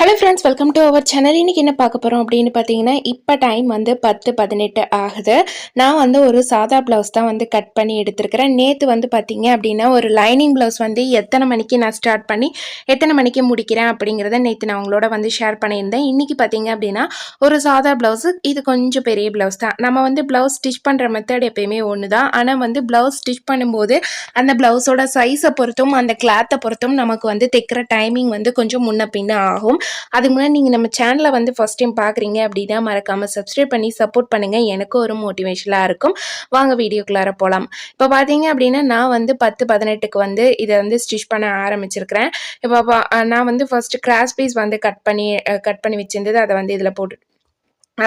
Hello friends welcome to our channel இன்றைக்கி என்ன பார்க்க போகிறோம் அப்படின்னு பார்த்தீங்கன்னா இப்போ டைம் வந்து பத்து பதினெட்டு ஆகுது. நான் வந்து ஒரு சாதா ப்ளவுஸ் தான் வந்து கட் பண்ணி எடுத்திருக்கிறேன். நேற்று வந்து பார்த்தீங்க அப்படின்னா ஒரு லைனிங் ப்ளவுஸ் வந்து எத்தனை மணிக்கு நான் ஸ்டார்ட் பண்ணி எத்தனை மணிக்கு முடிக்கிறேன் அப்படிங்கிறத நேற்று நான் உங்களோட வந்து ஷேர் பண்ணியிருந்தேன். இன்றைக்கி பார்த்தீங்க அப்படின்னா ஒரு சாதா ப்ளவுஸு இது கொஞ்சம் பெரிய ப்ளவுஸ் தான். நம்ம வந்து ப்ளவுஸ் ஸ்டிச் பண்ணுற மெத்தட் எப்பயுமே ஒன்று தான் ஆனால் வந்து ப்ளவுஸ் ஸ்டிச் பண்ணும்போது அந்த ப்ளவுஸோட சைஸை பொறுத்தும் அந்த கிளாத்தை பொறுத்தும் நமக்கு வந்து தைக்கிற டைமிங் வந்து கொஞ்சம் முன்ன பின்ன ஆகும். அதுக்கு முன்னாடி நீங்கள் நம்ம சேனலை வந்து ஃபஸ்ட் டைம் பார்க்குறீங்க அப்படின்னா மறக்காமல் சப்ஸ்கிரைப் பண்ணி சப்போர்ட் பண்ணுங்கள் எனக்கும் ஒரு மோட்டிவேஷனாக இருக்கும். வாங்க வீடியோக்குள்ளார போகலாம் இப்போ பார்த்தீங்க அப்படின்னா நான் வந்து பத்து பதினெட்டுக்கு வந்து இதை வந்து ஸ்டிச் பண்ண ஆரம்பிச்சிருக்கிறேன். இப்போ நான் வந்து ஃபஸ்ட்டு கிராஸ் பீஸ் வந்து கட் பண்ணி கட் பண்ணி வச்சிருந்தது. அதை வந்து இதில் போட்டு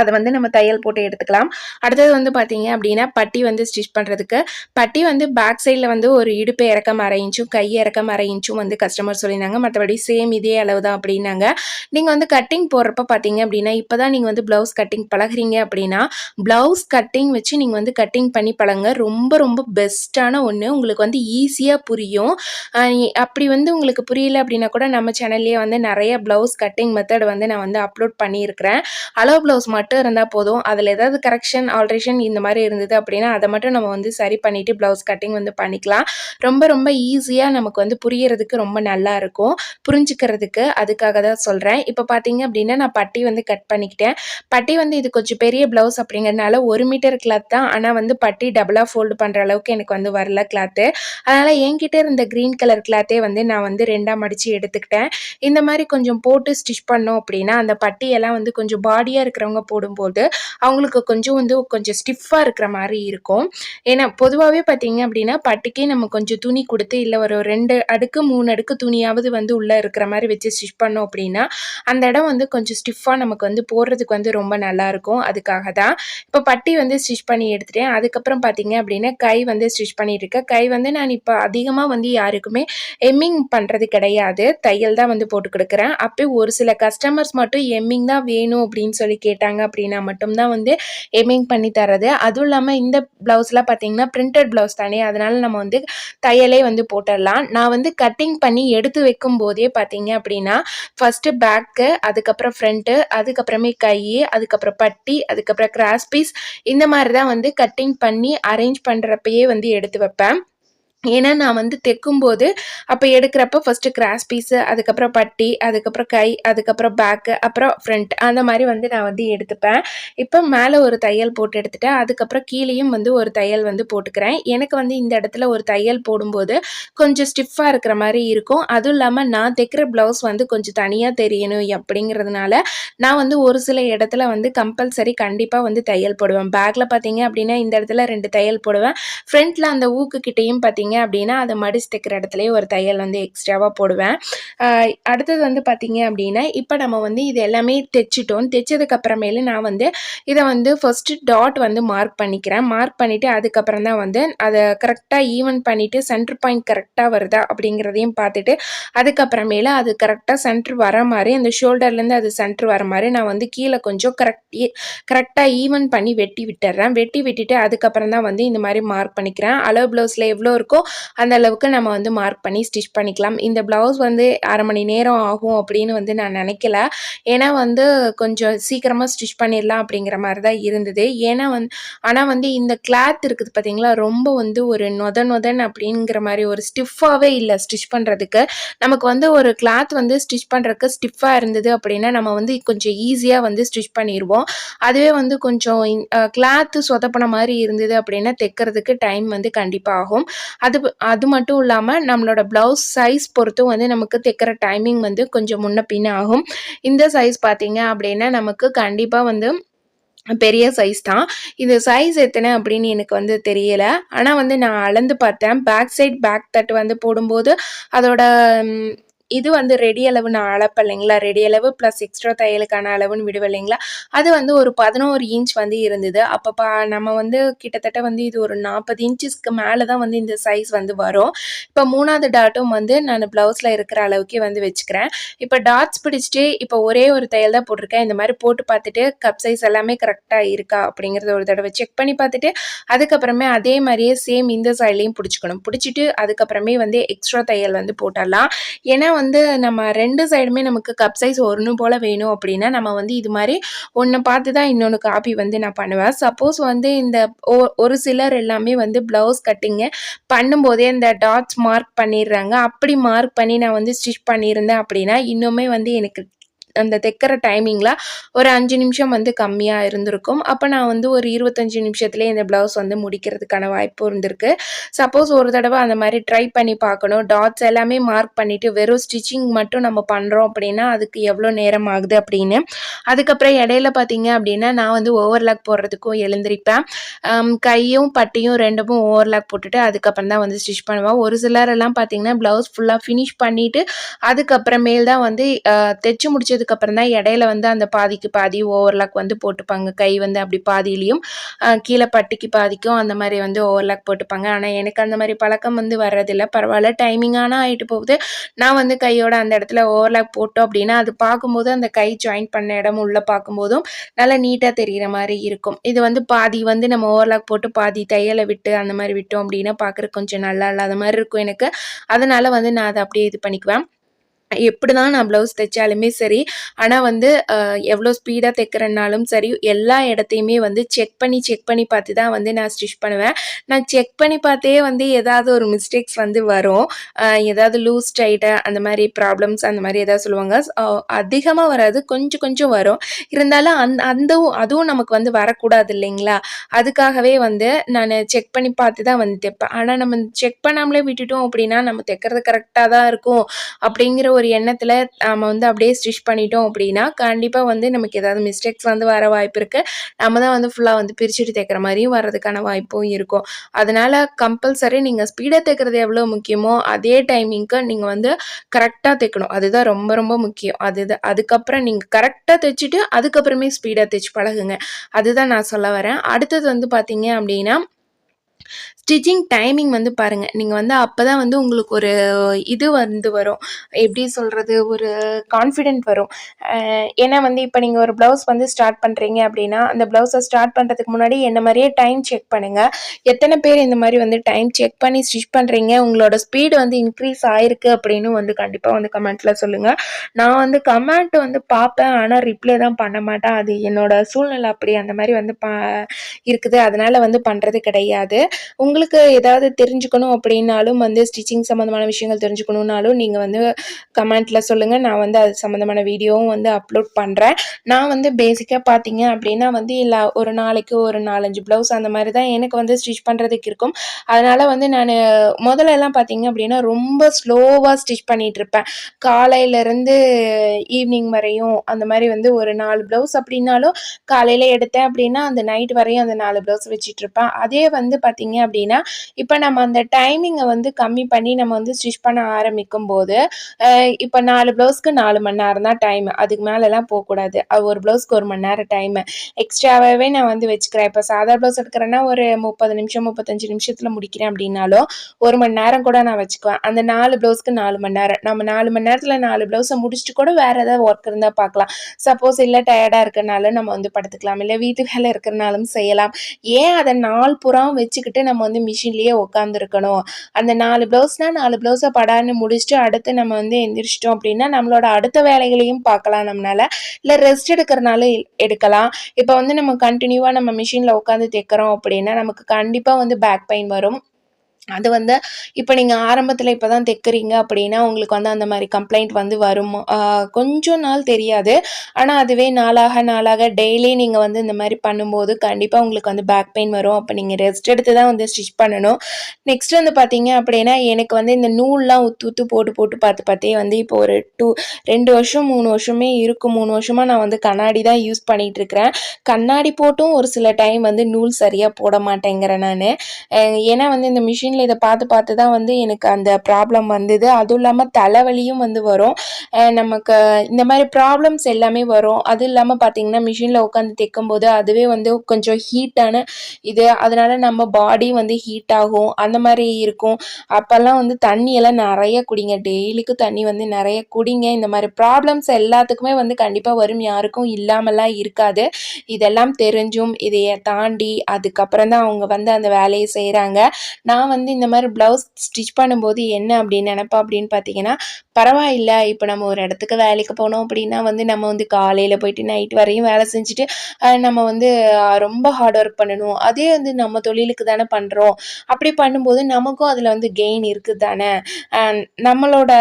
அதை வந்து நம்ம தையல் போட்டு எடுத்துக்கலாம். அடுத்தது வந்து பார்த்தீங்க அப்படின்னா பட்டி வந்து ஸ்டிச் பண்ணுறதுக்கு பட்டி வந்து பேக் சைடில் வந்து ஒரு இடுப்பு இறக்கம் அரை இன்ச்சும் கை இறக்கம் அரை இன்ச்சும் வந்து கஸ்டமர் சொல்லியிருந்தாங்க. மற்றபடி சேம் இதே அளவு தான் அப்படின்னாங்க. நீங்கள் வந்து கட்டிங் போடுறப்ப பார்த்தீங்க அப்படின்னா இப்போ தான் நீங்கள் வந்து ப்ளவுஸ் கட்டிங் பழகுறீங்க அப்படின்னா ப்ளவுஸ் கட்டிங் வச்சு நீங்கள் வந்து கட்டிங் பண்ணி பழங்க ரொம்ப ரொம்ப பெஸ்ட்டான ஒன்று உங்களுக்கு வந்து ஈஸியாக புரியும். அப்படி வந்து உங்களுக்கு புரியல அப்படின்னா கூட நம்ம சேனல்லேயே வந்து நிறைய ப்ளவுஸ் கட்டிங் மெத்தட் வந்து நான் வந்து அப்லோட் பண்ணியிருக்கிறேன். அளவு ப்ளவுஸ் மட்டும் இருந்தால் போதும். அதில் ஏதாவது கரெக்ஷன் ஆல்ட்ரேஷன் இந்த மாதிரி இருந்தது அப்படின்னா அதை மட்டும் நம்ம வந்து சரி பண்ணிவிட்டு ப்ளவுஸ் கட்டிங் வந்து பண்ணிக்கலாம். ரொம்ப ரொம்ப ஈஸியாக நமக்கு வந்து புரியறதுக்கு ரொம்ப நல்லா இருக்கும். புரிஞ்சுக்கிறதுக்கு அதுக்காக தான் சொல்கிறேன் இப்போ பார்த்தீங்க அப்படின்னா நான் பட்டி வந்து கட் பண்ணிக்கிட்டேன். பட்டி வந்து இது கொஞ்சம் பெரிய ப்ளவுஸ் அப்படிங்கிறதுனால ஒரு மீட்டர் கிளாத் தான். ஆனால் வந்து பட்டி டபுளாக ஃபோல்டு பண்ணுற அளவுக்கு எனக்கு வந்து வரல கிளாத்து அதனால் என்கிட்ட இருந்த க்ரீன் கலர் கிளாத்தே வந்து நான் வந்து ரெண்டாக மடித்து எடுத்துக்கிட்டேன். இந்த மாதிரி கொஞ்சம் போட்டு ஸ்டிச் பண்ணோம் அப்படின்னா அந்த பட்டியெல்லாம் வந்து கொஞ்சம் பாடியாக இருக்கிறவங்க போடும்போது அவங்களுக்கு கொஞ்சம் வந்து கொஞ்சம் ஸ்டிஃபாக இருக்கிற மாதிரி இருக்கும். ஏன்னா பொதுவாகவே பார்த்தீங்க அப்படின்னா பட்டுக்கே நம்ம கொஞ்சம் துணி கொடுத்து இல்லை ஒரு ரெண்டு அடுக்கு மூணு அடுக்கு துணியாவது வந்து உள்ளே இருக்கிற மாதிரி வச்சு ஸ்டிச் பண்ணோம் அப்படின்னா அந்த இடம் வந்து கொஞ்சம் ஸ்டிஃபாக நமக்கு வந்து போடுறதுக்கு வந்து ரொம்ப நல்லாயிருக்கும் அதுக்காக தான் இப்போ பட்டி வந்து ஸ்டிச் பண்ணி எடுத்துட்டேன். அதுக்கப்புறம் பார்த்தீங்க அப்படின்னா கை வந்து ஸ்டிச் பண்ணிட்டு இருக்கேன் கை வந்து நான் இப்போ அதிகமாக வந்து யாருக்குமே எம்மிங் பண்ணுறது கிடையாது. தையல் தான் வந்து போட்டு கொடுக்குறேன். அப்போ ஒரு சில கஸ்டமர்ஸ் மட்டும் எம்மிங் தான் வேணும் அப்படின்னு சொல்லி கேட்டாங்க அப்படின்னா மட்டும்தான் வந்து எமிங் பண்ணி தரது அதுவும் இல்லாமல் இந்த ப்ளவுஸ்லாம் பார்த்தீங்கன்னா பிரிண்டட் ப்ளவுஸ் தானே அதனால நம்ம வந்து தையலே வந்து போட்டுடலாம். நான் வந்து கட்டிங் பண்ணி எடுத்து வைக்கும் போதே பார்த்தீங்க அப்படின்னா ஃபஸ்ட்டு பேக்கு அதுக்கப்புறம் ஃப்ரண்ட்டு அதுக்கப்புறமே கை அதுக்கப்புறம் பட்டி அதுக்கப்புறம் கிராஸ் பீஸ் இந்த மாதிரி தான் வந்து கட்டிங் பண்ணி அரேஞ்ச் பண்ணுறப்பயே வந்து எடுத்து வைப்பேன். ஏன்னா நான் வந்து தைக்கும்போது அப்போ எடுக்கிறப்ப ஃபஸ்ட்டு கிராஸ் பீஸு அதுக்கப்புறம் பட்டி அதுக்கப்புறம் கை அதுக்கப்புறம் பேக்கு அப்புறம் ஃப்ரண்ட் அந்த மாதிரி வந்து நான் வந்து எடுத்துப்பேன். இப்போ மேலே ஒரு தையல் போட்டு எடுத்துட்டேன். அதுக்கப்புறம் கீழேயும் வந்து ஒரு தையல் வந்து போட்டுக்கிறேன். எனக்கு வந்து இந்த இடத்துல ஒரு தையல் போடும்போது கொஞ்சம் ஸ்டிஃபாக இருக்கிற மாதிரி இருக்கும். அதுவும் இல்லாமல் நான் தைக்கிற ப்ளவுஸ் வந்து கொஞ்சம் தனியாக தெரியணும் அப்படிங்கிறதுனால நான் வந்து ஒரு சில இடத்துல வந்து கம்பல்சரி கண்டிப்பாக வந்து தையல் போடுவேன். பேக்கில் பார்த்தீங்க அப்படின்னா இந்த இடத்துல ரெண்டு தையல் போடுவேன். ஃப்ரண்ட்டில் அந்த ஊக்கு கிட்டேயும் பார்த்தீங்க அப்படின்னா அதை மடிச்சு தைக்கிற இடத்துலையே ஒரு தையல் வந்து எக்ஸ்ட்ராவாக போடுவேன். அடுத்தது வந்து பார்த்தீங்க அப்படின்னா இப்போ நம்ம வந்து இது எல்லாமே தைச்சிட்டோம். தைச்சதுக்கப்புறமேலு நான் வந்து இதை வந்து ஃபஸ்ட்டு டாட் வந்து மார்க் பண்ணிக்கிறேன். மார்க் பண்ணிவிட்டு அதுக்கப்புறம் தான் வந்து அதை கரெக்டாக ஈவன் பண்ணிவிட்டு சென்ட்ரு பாயிண்ட் கரெக்டாக வருதா அப்படிங்கிறதையும் பார்த்துட்டு அதுக்கப்புறமேல அது கரெக்டாக சென்ட்ரு வர மாதிரி அந்த ஷோல்டர்லேருந்து அது சென்ட்ரு வர மாதிரி நான் வந்து கீழே கொஞ்சம் கரெக்ட் கரெக்டாக ஈவன் பண்ணி வெட்டி விட்டுறேன். வெட்டி விட்டுட்டு அதுக்கப்புறம் தான் வந்து இந்த மாதிரி மார்க் பண்ணிக்கிறேன். அளவு ப்ளவுஸில் எவ்வளோ இருக்கோ அந்த அளவுக்கு நம்ம வந்து மார்க் பண்ணி ஸ்டிச் பண்ணிக்கலாம். இந்த ப்ளவுஸ் வந்து அரை மணி நேரம் ஆகும் அப்படின்னு வந்து நான் நினைக்கல. ஏன்னா வந்து கொஞ்சம் சீக்கிரமாக ஸ்டிச் பண்ணிடலாம் அப்படிங்கிற மாதிரி தான் இருந்தது. ஏன்னா வந்து ஆனால் வந்து இந்த கிளாத் இருக்குது பார்த்தீங்களா ரொம்ப வந்து ஒரு நொத நொதன் அப்படிங்கிற மாதிரி ஒரு ஸ்டிஃபாகவே இல்லை ஸ்டிச் பண்ணுறதுக்கு நமக்கு வந்து ஒரு கிளாத் வந்து ஸ்டிச் பண்ணுறதுக்கு ஸ்டிஃபாக இருந்தது அப்படின்னா நம்ம வந்து கொஞ்சம் ஈஸியாக வந்து ஸ்டிச் பண்ணிடுவோம். அதுவே வந்து கொஞ்சம் கிளாத்து சொதப்பின மாதிரி இருந்தது அப்படின்னா தைக்கிறதுக்கு டைம் வந்து கண்டிப்பாக ஆகும். அது அது அது மட்டும் இல்லாமல் நம்மளோட ப்ளவுஸ் சைஸ் பொறுத்தும் வந்து நமக்கு தைக்கிற டைமிங் வந்து கொஞ்சம் முன்ன பின்ன ஆகும். இந்த சைஸ் பார்த்தீங்க அப்படின்னா நமக்கு கண்டிப்பாக வந்து பெரிய சைஸ் தான். இது சைஸ் எத்தனை அப்படின்னு எனக்கு வந்து தெரியல. ஆனால் வந்து நான் அளந்து பார்த்தேன். பேக் சைட் பேக் தட் வந்து போடும்போது அதோட இது வந்து ரெடி அளவு நான் அளப்ப இல்லைங்களா? ரெடி அளவு ப்ளஸ் எக்ஸ்ட்ரா தையலுக்கான அளவுன்னு விடுவேன் இல்லைங்களா? அது வந்து ஒரு பதினோரு இன்ச் வந்து இருந்தது. அப்போ பா நம்ம வந்து கிட்டத்தட்ட வந்து இது ஒரு நாற்பது இன்ச்சஸ்க்கு மேலே தான் வந்து இந்த சைஸ் வந்து வரும். இப்போ மூணாவது டாட்டும் வந்து நான் ப்ளவுஸில் இருக்கிற அளவுக்கே வந்து வச்சுக்கிறேன். இப்போ டாட்ஸ் பிடிச்சிட்டு இப்போ ஒரே ஒரு தையல் தான் போட்டிருக்கேன். இந்த மாதிரி போட்டு பார்த்துட்டு கப் சைஸ் எல்லாமே கரெக்டாக இருக்கா? அப்படிங்கிறத ஒரு தடவை செக் பண்ணி பார்த்துட்டு அதுக்கப்புறமே அதே மாதிரியே சேம் இந்த சைட்லேயும் பிடிச்சிக்கணும். பிடிச்சிட்டு அதுக்கப்புறமே வந்து எக்ஸ்ட்ரா தையல் வந்து போட்டுடலாம் ஏன்னா வந்து நம்ம ரெண்டு சைடுமே நமக்கு கப் சைஸ் ஒன்று போல் வேணும் அப்படின்னா நம்ம வந்து இது மாதிரி ஒன்று பார்த்து தான் இன்னொன்று காப்பி வந்து நான் பண்ணுவேன். சப்போஸ் வந்து இந்த ஒரு சிலர் எல்லாமே வந்து ப்ளவுஸ் கட்டிங்கு பண்ணும்போதே இந்த டாட்ஸ் மார்க் பண்ணிடுறாங்க. அப்படி மார்க் பண்ணி நான் வந்து ஸ்டிச் பண்ணியிருந்தேன் அப்படின்னா இன்னுமே வந்து எனக்கு அந்த தைக்கிற டைமிங்கில் ஒரு அஞ்சு நிமிஷம் வந்து கம்மியாக இருந்திருக்கும். அப்போ நான் வந்து ஒரு இருபத்தஞ்சி நிமிஷத்துலேயே இந்த ப்ளவுஸ் வந்து முடிக்கிறதுக்கான வாய்ப்பு இருந்திருக்கு. சப்போஸ் ஒரு தடவை அந்த மாதிரி ட்ரை பண்ணி பார்க்கணும். டாட்ஸ் எல்லாமே மார்க் பண்ணிவிட்டு வெறும் ஸ்டிச்சிங் மட்டும் நம்ம பண்ணுறோம் அப்படின்னா அதுக்கு எவ்வளோ நேரம் ஆகுது அப்படின்னு. அதுக்கப்புறம் இடையில பார்த்தீங்க அப்படின்னா நான் வந்து ஓவர்லாக் போடுறதுக்கும் எழுந்திருப்பேன். கையும் பட்டியும் ரெண்டுமும் ஓவர்லாக் போட்டுட்டு அதுக்கப்புறம் தான் வந்து ஸ்டிச் பண்ணுவேன். ஒரு சிலர் எல்லாம் பார்த்தீங்கன்னா ப்ளவுஸ் ஃபுல்லாக ஃபினிஷ் பண்ணிவிட்டு அதுக்கப்புறமேல் தான் வந்து தைச்சு முடிச்சது முடிஞ்சதுக்கப்புறம் தான் இடையில வந்து அந்த பாதிக்கு பாதி ஓவர்லாக் வந்து போட்டுப்பாங்க. கை வந்து அப்படி பாதியிலையும் கீழே பட்டிக்கு பாதிக்கும் அந்த மாதிரி வந்து ஓவர்லாக் போட்டுப்பாங்க. ஆனால் எனக்கு அந்த மாதிரி பழக்கம் வந்து வர்றதில்லை. பரவாயில்ல டைமிங்கான ஆகிட்டு போகுது. நான் வந்து கையோட அந்த இடத்துல ஓவர்லாக் போட்டோம் அப்படின்னா அது பார்க்கும்போது அந்த கை ஜாயின் பண்ண இடம் உள்ளே பார்க்கும்போதும் நல்லா நீட்டாக தெரிகிற மாதிரி இருக்கும். இது வந்து பாதி வந்து நம்ம ஓவர்லாக் போட்டு பாதி தையலை விட்டு அந்த மாதிரி விட்டோம் அப்படின்னா பார்க்குறக்கு கொஞ்சம் நல்லா இல்லாத மாதிரி இருக்கும் எனக்கு. அதனால் வந்து நான் அதை அப்படியே இது பண்ணிக்குவேன். எப்படி தான் நான் ப்ளவுஸ் தைச்சாலுமே சரி ஆனால் வந்து எவ்வளோ ஸ்பீடாக தைக்கிறனாலும் சரி எல்லா இடத்தையுமே வந்து செக் பண்ணி செக் பண்ணி பார்த்து தான் வந்து நான் ஸ்டிச் பண்ணுவேன். நான் செக் பண்ணி பார்த்தே வந்து ஏதாவது ஒரு மிஸ்டேக்ஸ் வந்து வரும். ஏதாவது லூஸ் டைட்டாக அந்த மாதிரி ப்ராப்ளம்ஸ் அந்த மாதிரி ஏதாவது சொல்லுவாங்க. அதிகமாக வராது கொஞ்சம் கொஞ்சம் வரும். இருந்தாலும் அந் அந்த அதுவும் நமக்கு வந்து வரக்கூடாது இல்லைங்களா? அதுக்காகவே வந்து நான் செக் பண்ணி பார்த்து தான் வந்து தைப்பேன். ஆனால் நம்ம செக் பண்ணாமலே விட்டுட்டோம் அப்படின்னா நம்ம தைக்கிறது கரெக்டாக தான் இருக்கும். அப்படிங்கிற ஒரு ஒரு எண்ணத்தில் நம்ம வந்து அப்படியே ஸ்டிச் பண்ணிட்டோம் அப்படின்னா கண்டிப்பாக வந்து நமக்கு ஏதாவது மிஸ்டேக்ஸ் வந்து வர வாய்ப்பு இருக்குது நம்ம தான் வந்து ஃபுல்லாக வந்து பிரிச்சுட்டு தைக்கிற மாதிரியும் வர்றதுக்கான வாய்ப்பும் இருக்கும். அதனால் கம்பல்சரி நீங்கள் ஸ்பீடாக தைக்கிறது எவ்வளோ முக்கியமோ அதே டைமிங்க்கு நீங்கள் வந்து கரெக்டாக தைக்கணும் அதுதான் ரொம்ப ரொம்ப முக்கியம். அதுதான் அதுக்கப்புறம் நீங்கள் கரெக்டாக தைச்சிட்டு அதுக்கப்புறமே ஸ்பீடாக தைச்சு பழகுங்க. அதுதான் நான் சொல்ல வரேன். அடுத்தது வந்து பார்த்தீங்க அப்படின்னா ஸ்டிச்சிங் டைமிங் வந்து பாருங்கள் நீங்கள் வந்து அப்போ தான் வந்து உங்களுக்கு ஒரு இது வந்து வரும். எப்படி சொல்கிறது ஒரு கான்ஃபிடென்ட் வரும். ஏன்னா வந்து இப்போ நீங்கள் ஒரு ப்ளவுஸ் வந்து ஸ்டார்ட் பண்ணுறீங்க அப்படின்னா அந்த ப்ளவுஸை ஸ்டார்ட் பண்ணுறதுக்கு முன்னாடி என்ன மாதிரியே டைம் செக் பண்ணுங்கள் எத்தனை பேர் இந்த மாதிரி வந்து டைம் செக் பண்ணி ஸ்டிச் பண்ணுறீங்க உங்களோட ஸ்பீடு வந்து இன்க்ரீஸ் ஆயிருக்கு அப்படின்னு வந்து கண்டிப்பாக வந்து கமெண்ட்டில் சொல்லுங்கள் நான் வந்து கமெண்ட் வந்து பார்ப்பேன். ஆனால் ரிப்ளை தான் பண்ண மாட்டேன். அது என்னோட சூழ்நிலை அப்படி அந்த மாதிரி வந்து பா இருக்குது. அதனால் வந்து பண்ணுறது கிடையாது. உங்களுக்கு ஏதாவது தெரிஞ்சுக்கணும் அப்படின்னாலும் வந்து ஸ்டிச்சிங் சம்மந்தமான விஷயங்கள் தெரிஞ்சுக்கணுன்னாலும் நீங்கள் வந்து கமெண்ட்டில் சொல்லுங்கள் நான் வந்து அது சம்மந்தமான வீடியோவும் வந்து அப்லோட் பண்ணுறேன் நான் வந்து பேசிக்காக பார்த்தீங்க அப்படின்னா வந்து இல்லை ஒரு நாளைக்கு ஒரு நாலஞ்சு ப்ளவுஸ் அந்த மாதிரி தான் எனக்கு வந்து ஸ்டிச் பண்ணுறதுக்கு இருக்கும். அதனால் வந்து நான் முதல்ல எல்லாம் பார்த்தீங்க அப்படின்னா ரொம்ப ஸ்லோவாக ஸ்டிச் பண்ணிகிட்டு இருப்பேன். காலையிலேருந்து ஈவினிங் வரையும் அந்த மாதிரி வந்து ஒரு நாலு ப்ளவுஸ் அப்படின்னாலும் காலையில் எடுத்தேன் அப்படின்னா அந்த நைட் வரையும் அந்த நாலு ப்ளவுஸ் வச்சிட்டு இருப்பேன். அதே வந்து பார்த்தீங்க அப்படின்னா இப்போ நம்ம அந்த டைமிங்கை வந்து கம்மி பண்ணி நம்ம வந்து ஸ்டிச் பண்ண ஆரம்பிக்கும் போது இப்போ நாலு ப்ளவுஸ்க்கு நாலு மணி நேரம் தான் டைம் அதுக்கு மேலெலாம் போகக்கூடாது. அது ஒரு ப்ளவுஸ்க்கு ஒரு மணி நேரம் டைமு எக்ஸ்ட்ராவாகவே நான் வந்து வச்சுக்கிறேன். இப்போ சாதா ப்ளவுஸ் எடுக்கிறேன்னா ஒரு முப்பது நிமிஷம் முப்பத்தஞ்சு நிமிஷத்தில் முடிக்கிறேன் அப்படின்னாலும் ஒரு மணி நேரம் கூட நான் வச்சுக்குவேன். அந்த நாலு ப்ளவுஸ்க்கு நாலு மணி நேரம். நம்ம நாலு மணி நேரத்தில் நாலு ப்ளவுஸை முடிச்சுட்டு கூட வேறு ஏதாவது ஒர்க் இருந்தால் பார்க்கலாம். சப்போஸ் இல்லை டயர்டாக இருக்கிறனாலும் நம்ம வந்து படுத்துக்கலாம். இல்லை வீட்டு வேலை இருக்கிறனாலும் செய்யலாம். ஏன் அதை நாள் புறம் வச்சுக்கிட்டு நம்ம வந்து மிஷின்லேயே உட்காந்துருக்கணும் அந்த நாலு ப்ளவுஸ்னால் நாலு ப்ளவுஸை படான்னு முடிச்சுட்டு அடுத்து நம்ம வந்து எந்திரிச்சிட்டோம் அப்படின்னா நம்மளோட அடுத்த வேலைகளையும் பார்க்கலாம் நம்மளால். இல்லை ரெஸ்ட் எடுக்கிறனாலும் எடுக்கலாம். இப்போ வந்து நம்ம கண்டினியூவாக நம்ம மிஷினில் உட்காந்து தைக்கிறோம் அப்படின்னா நமக்கு கண்டிப்பாக வந்து பேக் பெயின் வரும். அது வந்து இப்போ நீங்கள் ஆரம்பத்தில் இப்போ தான் தைக்கிறீங்க அப்படின்னா உங்களுக்கு வந்து அந்த மாதிரி கம்ப்ளைண்ட் வந்து வரும். கொஞ்சம் நாள் தெரியாது. ஆனால் அதுவே நாளாக நாளாக டெய்லி நீங்கள் வந்து இந்த மாதிரி பண்ணும்போது கண்டிப்பாக உங்களுக்கு வந்து பேக் பெயின் வரும். அப்போ நீங்கள் ரெஸ்ட் எடுத்து தான் வந்து ஸ்டிச் பண்ணணும். நெக்ஸ்ட் வந்து பார்த்தீங்க அப்படின்னா எனக்கு வந்து இந்த நூல்லாம் உத்து உத்து போட்டு போட்டு பார்த்து பார்த்தே வந்து இப்போ ஒரு டூ ரெண்டு வருஷம் மூணு வருஷமே இருக்கும் மூணு வருஷமாக நான் வந்து கண்ணாடி தான் யூஸ் பண்ணிகிட்டு இருக்கிறேன். கண்ணாடி போட்டும் ஒரு சில டைம் வந்து நூல் சரியாக போட மாட்டேங்கிறேன் நான். ஏன்னா வந்து இந்த மிஷின் மிஷினில் இதை பார்த்து பார்த்து தான் வந்து எனக்கு அந்த ப்ராப்ளம் வந்தது. அதுவும் இல்லாமல் தலைவலியும் வந்து வரும். நமக்கு இந்த மாதிரி ப்ராப்ளம்ஸ் எல்லாமே வரும். அது இல்லாமல் பார்த்தீங்கன்னா மிஷினில் உட்காந்து தைக்கும்போது அதுவே வந்து கொஞ்சம் ஹீட்டான இது. அதனால் நம்ம பாடி வந்து ஹீட் ஆகும். அந்த மாதிரி இருக்கும். அப்போல்லாம் வந்து தண்ணியெல்லாம் நிறைய குடிங்க. டெய்லிக்கும் தண்ணி வந்து நிறைய குடிங்க. இந்த மாதிரி ப்ராப்ளம்ஸ் எல்லாத்துக்குமே வந்து கண்டிப்பாக வரும். யாருக்கும் இல்லாமலாம் இருக்காது. இதெல்லாம் தெரிஞ்சும் இதையை தாண்டி அதுக்கப்புறம் தான் அவங்க வந்து அந்த வேலையை செய்கிறாங்க நான் வந்து வந்து இந்த மாதிரி ப்ளவுஸ் ஸ்டிச் பண்ணும்போது என்ன அப்படின்னு நினப்பா அப்படின்னு பார்த்தீங்கன்னா பரவாயில்ல இப்போ நம்ம ஒரு இடத்துக்கு வேலைக்கு போனோம் அப்படின்னா வந்து நம்ம வந்து காலையில் போயிட்டு நைட் வரையும் வேலை செஞ்சுட்டு நம்ம வந்து ரொம்ப ஹார்ட் ஒர்க் பண்ணணும். அதே வந்து நம்ம தொழிலுக்கு தானே பண்ணுறோம் அப்படி பண்ணும்போது நமக்கும் அதில் வந்து கெயின் இருக்குது தானே நம்மளோட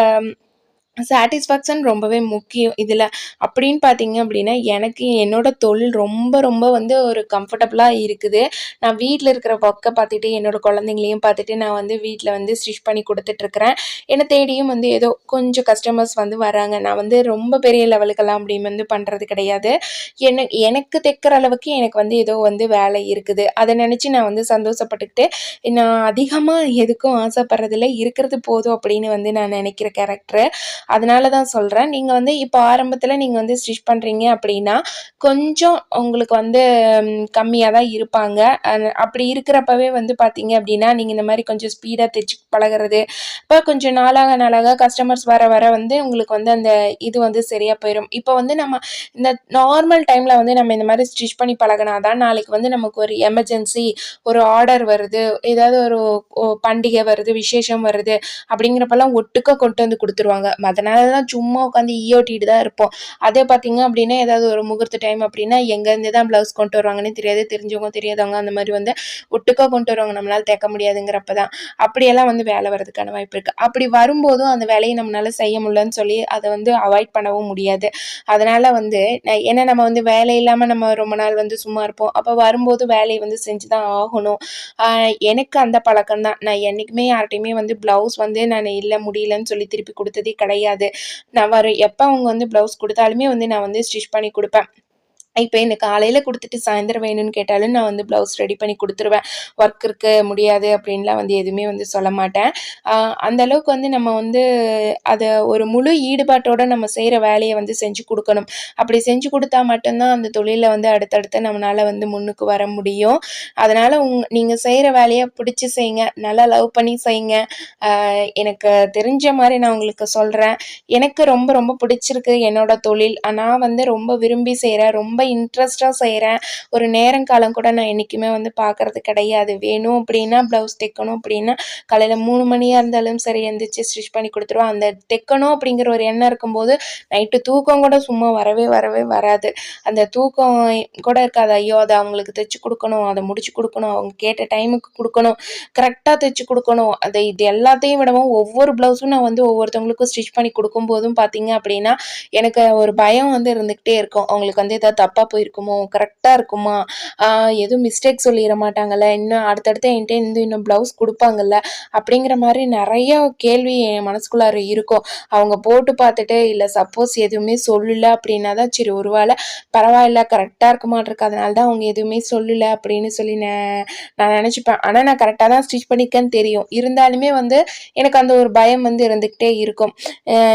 சாட்டிஸ்ஃபேக்ஷன் ரொம்பவே முக்கியம். இதில் அப்படின்னு பார்த்தீங்க அப்படின்னா எனக்கு என்னோடய தொழில் ரொம்ப ரொம்ப வந்து ஒரு கம்ஃபர்டபுளாக இருக்குது. நான் வீட்டில் இருக்கிற ஒர்க்கை பார்த்துட்டு என்னோடய குழந்தைங்களையும் பார்த்துட்டு நான் வந்து வீட்டில் வந்து ஸ்டிச் பண்ணி கொடுத்துட்ருக்குறேன். என்னை தேடியும் வந்து ஏதோ கொஞ்சம் கஸ்டமர்ஸ் வந்து வராங்க. நான் வந்து ரொம்ப பெரிய லெவலுக்கெல்லாம் அப்படி வந்து பண்ணுறது கிடையாது. என்ன எனக்கு தைக்கிற அளவுக்கு எனக்கு வந்து ஏதோ வந்து வேலை இருக்குது. அதை நினச்சி நான் வந்து சந்தோஷப்பட்டுக்கிட்டு நான் அதிகமாக எதுக்கும் ஆசைப்படுறதில்ல. இருக்கிறது போதும் அப்படின்னு வந்து நான் நினைக்கிற கேரக்டரு அதனால தான் சொல்கிறேன் நீங்கள் வந்து இப்போ ஆரம்பத்தில் நீங்கள் வந்து ஸ்டிச் பண்ணுறீங்க அப்படின்னா கொஞ்சம் உங்களுக்கு வந்து கம்மியாக தான் இருப்பாங்க. அப்படி இருக்கிறப்பவே வந்து பார்த்தீங்க அப்படின்னா நீங்கள் இந்த மாதிரி கொஞ்சம் ஸ்பீடாக தைச்சு பழகுறது இப்போ கொஞ்சம் நாளாக நாளாக கஸ்டமர்ஸ் வர வர வந்து உங்களுக்கு வந்து அந்த இது வந்து சரியாக போயிடும் இப்போ வந்து நம்ம இந்த நார்மல் டைமில் வந்து நம்ம இந்த மாதிரி ஸ்டிச் பண்ணி பழகினாதான் நாளைக்கு வந்து நமக்கு ஒரு எமர்ஜென்சி ஒரு ஆர்டர் வருது ஏதாவது ஒரு பண்டிகை வருது விசேஷம் வருது அப்படிங்கிறப்பெல்லாம் ஒட்டுக்க கொண்டு வந்து கொடுத்துருவாங்க. அதனால தான் சும்மா உட்காந்து ஈயோட்டிட்டு தான் இருப்போம். அதே பார்த்தீங்க அப்படின்னா ஏதாவது ஒரு முகூர்த்த டைம் அப்படின்னா எங்கேருந்து தான் ப்ளவுஸ் கொண்டு வருவாங்கன்னு தெரியாது. தெரிஞ்சவங்க தெரியாதவங்க அந்த மாதிரி வந்து ஒட்டுக்கா கொண்டு வருவாங்க. நம்மளால் தைக்க முடியாதுங்கிறப்ப தான் அப்படியெல்லாம் வந்து வேலை வர்றதுக்கான வாய்ப்பு இருக்குது அப்படி வரும்போதும் அந்த வேலையை நம்மளால் செய்ய முடியலன்னு சொல்லி அதை வந்து அவாய்ட் பண்ணவும் முடியாது. அதனால் வந்து ஏன்னா நம்ம வந்து வேலை இல்லாமல் நம்ம ரொம்ப நாள் வந்து சும்மா இருப்போம். அப்போ வரும்போது வேலையை வந்து செஞ்சு தான் ஆகணும் எனக்கு அந்த பழக்கம் தான் நான் என்றைக்குமே யார்கிட்டையுமே வந்து ப்ளவுஸ் வந்து நான் இல்லை முடியலன்னு சொல்லி திருப்பி கொடுத்ததே கிடையாது. நான் வர எப்போ அவங்க வந்து ப்ளவுஸ் கொடுத்தாலுமே வந்து நான் வந்து ஸ்டிச் பண்ணி கொடுப்பேன். இப்போ எனக்கு காலையில் கொடுத்துட்டு சாயந்தரம் வேணும்னு கேட்டாலும் நான் வந்து ப்ளவுஸ் ரெடி பண்ணி கொடுத்துருவேன். ஒர்க் இருக்க முடியாது அப்படின்லாம் வந்து எதுவுமே வந்து சொல்ல மாட்டேன். அந்த அளவுக்கு வந்து நம்ம வந்து அதை ஒரு முழு ஈடுபாட்டோட நம்ம செய்கிற வேலையை வந்து செஞ்சு கொடுக்கணும். அப்படி செஞ்சு கொடுத்தா மட்டும்தான் அந்த தொழிலில் வந்து அடுத்தடுத்து நம்மளால் வந்து முன்னுக்கு வர முடியும். அதனால் உங் நீங்கள் செய்கிற வேலையை பிடிச்சி செய்யுங்க நல்லா லவ் பண்ணி செய்யுங்க எனக்கு தெரிஞ்ச மாதிரி நான் உங்களுக்கு சொல்கிறேன் எனக்கு ரொம்ப ரொம்ப பிடிச்சிருக்கு என்னோட தொழில். நான் வந்து ரொம்ப விரும்பி செய்கிறேன் ரொம்ப இன்ட்ரெஸ்டாக செய்கிறேன் ஒரு நேரங்காலம் கூட நான் என்றைக்குமே வந்து பார்க்கறது கிடையாது. வேணும் அப்படின்னா ப்ளவுஸ் தைக்கணும் அப்படின்னா காலையில் மூணு மணியாக இருந்தாலும் சரி எந்திரிச்சு ஸ்டிச் பண்ணி கொடுத்துருவேன் அந்த தைக்கணும் அப்படிங்கிற ஒரு எண்ணம் இருக்கும்போது நைட்டு தூக்கம் கூட சும்மா வரவே வரவே வராது. அந்த தூக்கம் கூட இருக்காது. ஐயோ அதை அவங்களுக்கு தைச்சு கொடுக்கணும் அதை முடிச்சு கொடுக்கணும் அவங்க கேட்ட டைமுக்கு கொடுக்கணும் கரெக்டாக தைச்சு கொடுக்கணும். அதை இது எல்லாத்தையும் விடவும் ஒவ்வொரு ப்ளவுஸும் நான் வந்து ஒவ்வொருத்தவங்களுக்கும் ஸ்டிச் பண்ணி கொடுக்கும்போதும் பார்த்தீங்க அப்படின்னா எனக்கு ஒரு பயம் வந்து இருந்துக்கிட்டே இருக்கும். அவங்களுக்கு வந்து ஏதாவது தப்பாக போயிருக்குமோ? கரெக்டாக இருக்குமா? எதுவும் மிஸ்டேக் சொல்லிட மாட்டாங்கல்ல? இன்னும் அடுத்தடுத்து என்கிட்ட இருந்து இன்னும் ப்ளவுஸ் கொடுப்பாங்கல்ல? அப்படிங்கிற மாதிரி நிறைய கேள்வி என் மனசுக்குள்ளார இருக்கும். அவங்க போட்டு பார்த்துட்டு இல்லை சப்போஸ் எதுவுமே சொல்லல அப்படின்னா தான் சரி ஒருவேளை பரவாயில்ல கரெக்டாக இருக்க மாட்டிருக்கு. அதனால தான் அவங்க எதுவுமே சொல்லல அப்படின்னு சொல்லி நான் நான் நினச்சிப்பேன். ஆனால் நான் கரெக்டாக தான் ஸ்டிச் பண்ணிக்கன்னு தெரியும். இருந்தாலுமே வந்து எனக்கு அந்த ஒரு பயம் வந்து இருந்துக்கிட்டே இருக்கும்.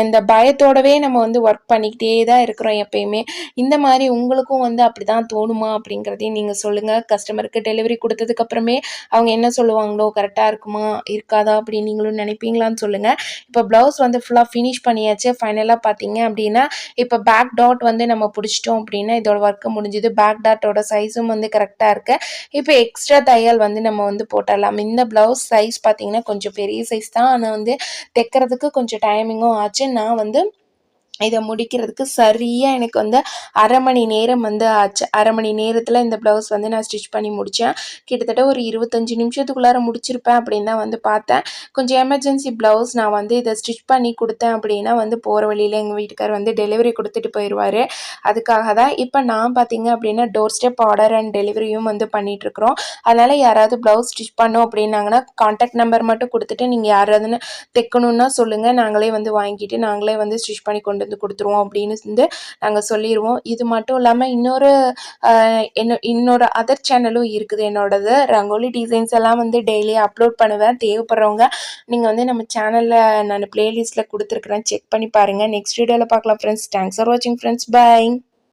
இந்த பயத்தோடவே நம்ம வந்து ஒர்க் பண்ணிக்கிட்டே தான் இருக்கிறோம் எப்பயுமே. இந்த மாதிரி உங்களுக்கு உங்களுக்கும் வந்து அப்படி தான் தோணுமா அப்படிங்கிறதையும் நீங்கள் சொல்லுங்கள் கஸ்டமருக்கு டெலிவரி கொடுத்ததுக்கப்புறமே அவங்க என்ன சொல்லுவாங்களோ கரெக்டாக இருக்குமா இருக்காதா அப்படின்னு நீங்களும் நினைப்பீங்களான்னு சொல்லுங்கள் இப்போ ப்ளவுஸ் வந்து ஃபுல்லாக ஃபினிஷ் பண்ணியாச்சு. ஃபைனலாக பார்த்தீங்க அப்படின்னா இப்போ பேக் டாட் வந்து நம்ம பிடிச்சிட்டோம் அப்படின்னா இதோட ஒர்க்கு முடிஞ்சுது. பேக் டாட்டோட சைஸும் வந்து கரெக்டாக இருக்கு. இப்போ எக்ஸ்ட்ரா தையல் வந்து நம்ம வந்து போட்டுடலாம் இந்த ப்ளவுஸ் சைஸ் பார்த்தீங்கன்னா கொஞ்சம் பெரிய சைஸ் தான். ஆனால் வந்து தைக்கிறதுக்கு கொஞ்சம் டைமிங்கும் ஆச்சு. நான் வந்து இதை முடிக்கிறதுக்கு சரியாக எனக்கு வந்து அரை மணி நேரம் வந்து ஆச்சு. அரை மணி நேரத்தில் இந்த ப்ளவுஸ் வந்து நான் ஸ்டிச் பண்ணி முடித்தேன் கிட்டத்தட்ட ஒரு இருபத்தஞ்சி நிமிஷத்துக்குள்ளார முடிச்சிருப்பேன் அப்படின்னு தான் வந்து பார்த்தேன். கொஞ்சம் எமர்ஜென்சி ப்ளவுஸ் நான் வந்து இதை ஸ்டிச் பண்ணி கொடுத்தேன் அப்படின்னா வந்து போகிற வழியில் எங்கள் வீட்டுக்கார் வந்து டெலிவரி கொடுத்துட்டு போயிடுவார் அதுக்காக தான் இப்போ நான் பார்த்தீங்க அப்படின்னா டோர் ஸ்டெப் ஆர்டர் அண்ட் டெலிவரியும் வந்து பண்ணிகிட்ருக்குறோம் அதனால் யாராவது ப்ளவுஸ் ஸ்டிச் பண்ணோம் அப்படின்னாங்கன்னா காண்டாக்ட் நம்பர் மட்டும் கொடுத்துட்டு நீங்கள் யாராவதுன்னு தைக்கணுன்னா சொல்லுங்கள் நாங்களே வந்து வாங்கிட்டு நாங்களே வந்து ஸ்டிச் பண்ணி கொண்டு வந்து கொடுத்துருவோம் அப்படின்னு வந்து நாங்கள் சொல்லிடுவோம் இது மட்டும் இல்லாமல் இன்னொரு என்ன இன்னொரு அதர் சேனலும் இருக்குது. என்னோடது ரங்கோலி டிசைன்ஸ் எல்லாம் வந்து டெய்லி அப்லோட் பண்ணுவேன். தேவைப்படுறவங்க நீங்கள் வந்து நம்ம சேனலில் நான் பிளேலிஸ்ட்டில் கொடுத்துருக்குறேன். செக் பண்ணி பாருங்கள் நெக்ஸ்ட் வீடியோவில் பார்க்கலாம் ஃப்ரெண்ட்ஸ் தேங்க்ஸ் ஃபார் வாட்சிங் ஃப்ரெண்ட்ஸ் பாய்